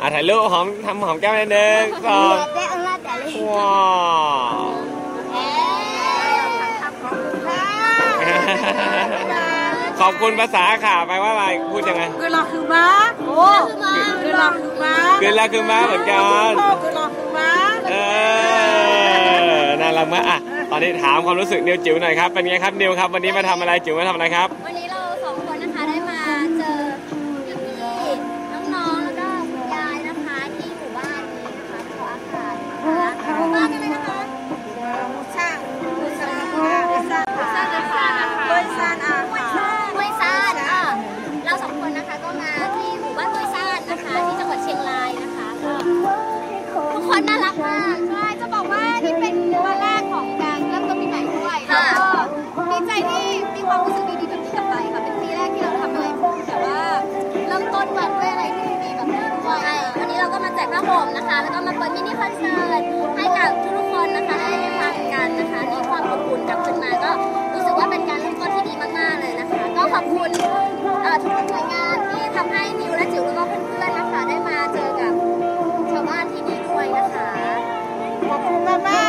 อะถ่ายรูปหอมทำหอมแก้มเดนึงสองว้าขอบคุณภาษาข่าไปว่าอะไรพูดยังไงกุลาคือม้าโอ้กุลาคือม้ากุลาคือม้าเหมือนกันกุลาคือม้าเออน่ารักมากอะ ตอนนี้ถามความรู้สึกเนียวจิ๋วหน่อยครับเป็นไงครับเนียวครับวันนี้มาทำอะไรจิ๋วมาทำอะไรครับ วันนี้ีความรู้สึกดีๆทุกที่กลับไปค่ะ เป็นปีแรกที่เราทำอะไรแต่ว่าเริ่มต้นแบบด้วยอะไรที่ดีๆแบบนี้ด้วยใช่วันนี้เราก็มาแจกผ้าห่มนะคะ แล้วก็มาเปิดมินิคอนเสิร์ตให้กับทุกคนนะคะได้ฟังกันนะคะมีความอบอุ่นกลับขึ้นมาก็รู้สึกว่าเป็นการเริ่มต้นที่ดีมากๆเลยนะคะ ก็ขอบคุณทุกหน่วยงานที่ทำให้นิวและจิ๋วแล้วก็เพื่อนๆนะคะได้มาเจอกับชาวบ้านที่นี่ด้วยนะคะ ขอบคุณมาก